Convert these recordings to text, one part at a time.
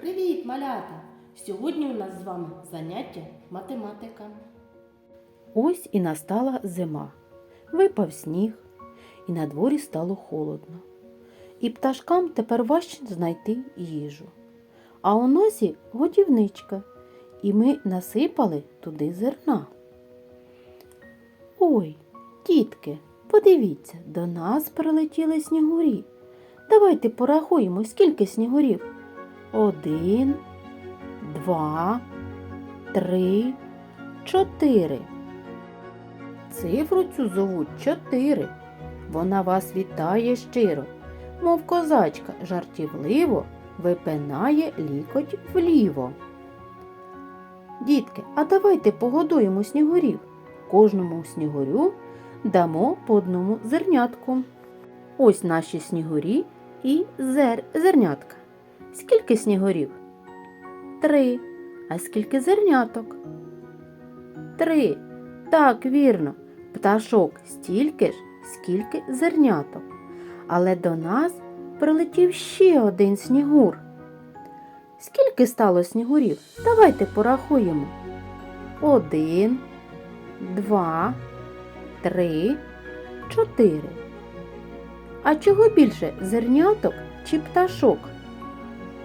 Привіт, малята! Сьогодні у нас з вами заняття математика. Ось і настала зима. Випав сніг, і на дворі стало холодно. І пташкам тепер важче знайти їжу. А у нас є годівничка, і ми насипали туди зерна. Ой, дітки, подивіться, до нас прилетіли снігурі. Давайте порахуємо, скільки снігурів. Один, два, три, чотири. Цифру цю зовуть чотири. Вона вас вітає щиро, мов козачка жартівливо випинає лікоть вліво. Дітки, а давайте погодуємо снігурів. Кожному снігурю дамо по одному зернятку. Ось наші снігурі і зер... зернятка. Скільки снігурів? Три. А скільки зерняток? Три. Так, вірно. Пташок стільки ж, скільки зерняток. Але до нас прилетів ще один снігур. Скільки стало снігурів? Давайте порахуємо. Один, два, три, чотири. А чого більше зерняток чи пташок?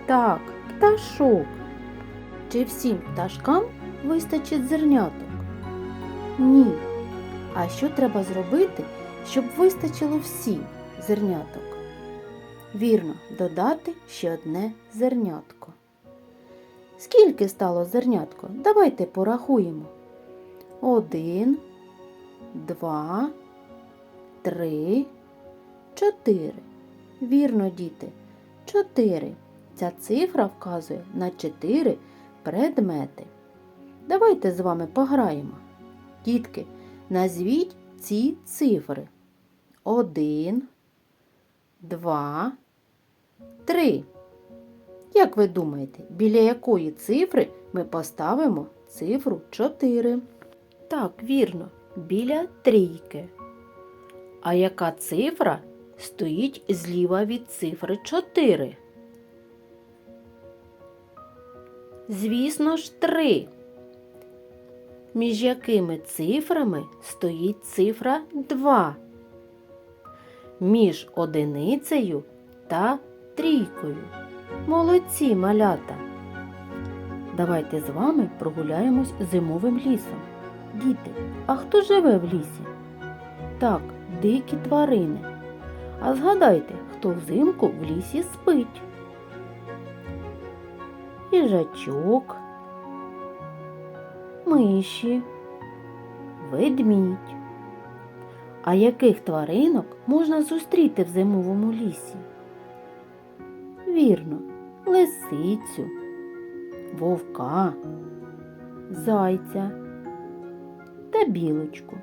Так, пташок. Чи всім пташкам вистачить зерняток? Ні. А що треба зробити, щоб вистачило всім зерняток? Вірно, додати ще одне зернятко. Скільки стало зернятко? Давайте порахуємо. Один, два, три, чотири. Вірно, діти, чотири. Ця цифра вказує на чотири предмети. Давайте з вами пограємо. Дітки, назвіть ці цифри. Один, два, три. Як ви думаєте, біля якої цифри ми поставимо цифру 4? Так, вірно, біля трійки. А яка цифра стоїть зліва від цифри 4? Звісно ж, 3. Між якими цифрами стоїть цифра 2? Між одиницею та трійкою. Молодці малята! Давайте з вами прогуляємось зимовим лісом. Діти, а хто живе в лісі? Так, дикі тварини. А згадайте, хто взимку в лісі спить? Їжачок, миші, ведмідь. А яких тваринок можна зустріти в зимовому лісі? Вірно, лисицю, вовка, зайця та білочку.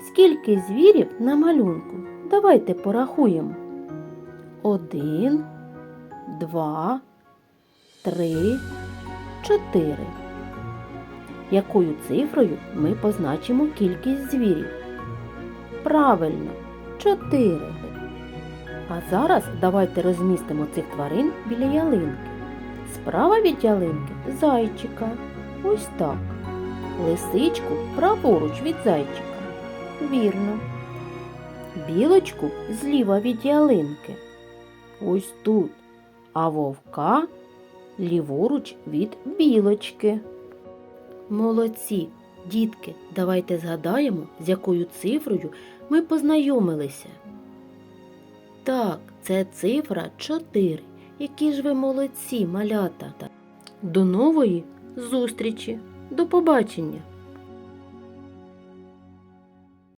Скільки звірів на малюнку? Давайте порахуємо. Один, два, три, чотири. Якою цифрою ми позначимо кількість звірів? Правильно, чотири. А зараз давайте розмістимо цих тварин біля ялинки. Справа від ялинки зайчика. Ось так. Лисичку праворуч від зайчика. Вірно. Білочку зліва від ялинки. Ось тут. А вовка ліворуч від білочки. Молодці, дітки, давайте згадаємо, з якою цифрою ми познайомилися. Так, це цифра 4. Які ж ви молодці, малята. До нової зустрічі. До побачення!